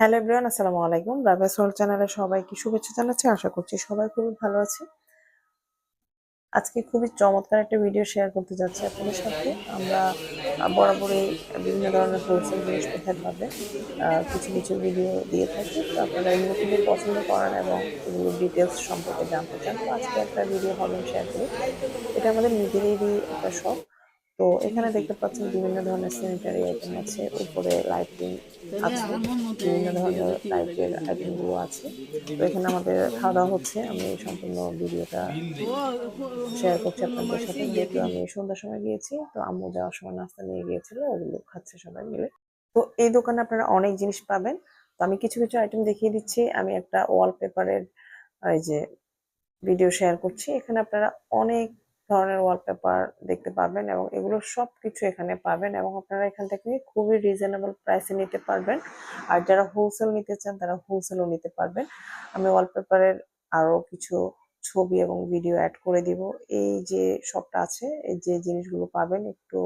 Hello everyone, আসসালামু আলাইকুম। রাবেস হল চ্যানেলে সবাইকে শুভেচ্ছা জানাচ্ছি। আশা করছি সবাই খুবই ভালো আছে। আজকে খুবই চমৎকার একটা ভিডিও শেয়ার করতে যাচ্ছি আপনাদের সাথে। আমরা বরাবরই বিভিন্ন ধরনের হোলসেল জিনিস কোথায় পাবে কিছু কিছু ভিডিও দিয়ে থাকি। তো আপনারা এগুলো খুবই পছন্দ করেন এবং এগুলোর ডিটেলস সম্পর্কে জানতে চান। আজকে একটা ভিডিও হবে শেয়ার করি। এটা আমাদের নিজেদেরই একটা শখ তো এখানে দেখতে পাচ্ছেন বিভিন্ন ধরনের স্যানিটারি আইটেম আছে, উপরে লাইটিং আছে, বিভিন্ন ধরনের লাইটের আইটেমগুলো আছে। তো এখানে আমাদের খাওয়া দাওয়া হচ্ছে, আমি সম্পূর্ণ ভিডিওটা শেয়ার করছি আপনাদের সাথে। যেহেতু আমি সন্ধ্যার সময় গিয়েছি, তো আম্মু যাওয়ার সময় নাস্তা নিয়ে গিয়েছিল, ওগুলো খাচ্ছে সবাই মিলে। তো এই দোকানে আপনারা অনেক জিনিস পাবেন। তো আমি কিছু কিছু আইটেম দেখিয়ে দিচ্ছি, আমি একটা ওয়ালপেপারের এই যে ভিডিও শেয়ার করছি। এখানে আপনারা অনেক ধরনের ওয়ালপেপার দেখতে পাবেন এবং এগুলো সব কিছু এখানে পাবেন এবং আপনারা এখান থেকে খুবই রিজনেবল প্রাইসে নিতে পারবেন। আর যারা হোলসেল নিতে চান, তারা হোলসেলও নিতে পারবেন। আমি ওয়ালপেপারের আরও কিছু ছবি এবং ভিডিও অ্যাড করে দিব। এই যে শপটা আছে, এই যে জিনিসগুলো পাবেন, একটু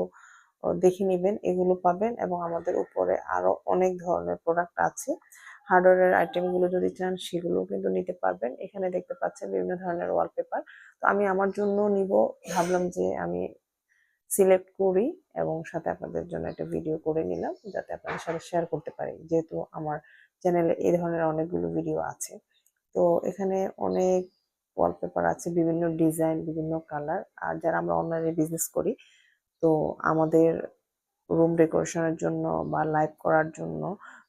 দেখে নেবেন, এগুলো পাবেন এবং আমাদের উপরে আরও অনেক ধরনের প্রোডাক্ট আছে। হার্ডওয়্যারের আইটেমগুলো যদি চান সেগুলো কিন্তু নিতে পারবেন। এখানে দেখতে পাচ্ছেন বিভিন্ন ধরনের ওয়ালপেপার তো আমি আমার জন্য নিব। ভাবলাম যে আমি সিলেক্ট করি এবং সাথে আপনাদের জন্য একটা ভিডিও করে নিলাম, যাতে আপনাদের সাথে শেয়ার করতে পারি। যেহেতু আমার চ্যানেলে এই ধরনের অনেকগুলো ভিডিও আছে। তো এখানে অনেক ওয়ালপেপার আছে, বিভিন্ন ডিজাইন বিভিন্ন কালার আর যারা আমরা অনলাইনে বিজনেস করি, তো আমাদের রুম ডেকোরেশনের জন্য বা লাইভ করার জন্য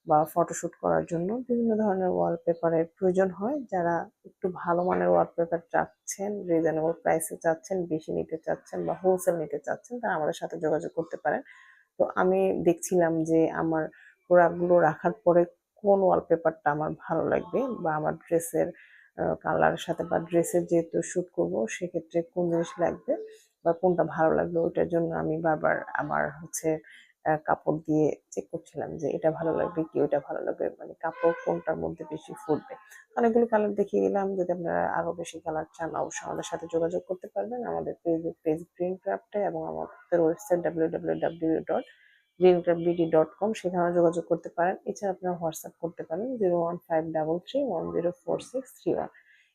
বা ফটোশুট করার জন্য বিভিন্ন ধরনের ওয়ালপেপারের প্রয়োজন হয়। যারা একটু ভালো মানের ওয়ালপেপার চাচ্ছেন রিজনেবল প্রাইসে চাচ্ছেন, বেশি নিতে চাচ্ছেন বা হোলসেল নিতে চাচ্ছেন, তারা আমাদের সাথে যোগাযোগ করতে পারেন। তো আমি দেখছিলাম যে আমার প্রোডাক্টগুলো রাখার পরে কোন ওয়ালপেপারটা আমার ভালো লাগবে বা আমার ড্রেসের কালারের সাথে বা ড্রেসের যেহেতু শ্যুট করব, সেক্ষেত্রে কোন জিনিস লাগবে বা কোনটা ভালো লাগবে ওইটার জন্য আমি বারবার আমার হচ্ছে কাপড় দিয়ে চেক করছিলাম যে এটা ভালো লাগবে কি ওটা ভালো লাগবে। মানে কাপড় কোনটার মধ্যে বেশি ফুটবে? অনেকগুলো কালার দেখিয়ে দিলাম। যদি আপনারা আরও বেশি কালার চান, অবশ্যই আমাদের সাথে যোগাযোগ করতে পারবেন। আমাদের ফেসবুক পেজ গ্রিন ক্রাফটে এবং আমাদের website W W W dot green craft BD dot com সেখানে যোগাযোগ করতে পারেন। এছাড়া আপনারা হোয়াটসঅ্যাপ করতে পারেন zero one five double three one zero four six three one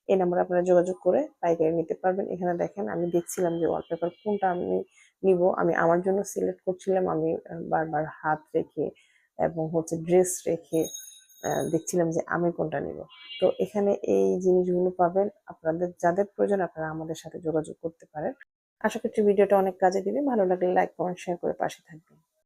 এই নাম্বারে আপনারা যোগাযোগ করে পাইকারি নিতে পারবেন। এখানে দেখেন আমি দেখছিলাম যে ওয়ালপেপার কোনটা আমি নিব। আমি আমার জন্য সিলেক্ট করছিলাম, আমি বারবার হাত রেখে এবং হচ্ছে ড্রেস রেখে দেখছিলাম যে আমি কোনটা নিব। তো এখানে এই জিনিসগুলো পাবেন। আপনাদের যাদের প্রয়োজন আপনারা আমাদের সাথে যোগাযোগ করতে পারেন। আশা করছি ভিডিওটা অনেক কাজে দিবে। ভালো লাগলে লাইক কমেন্ট শেয়ার করে পাশে থাকবেন।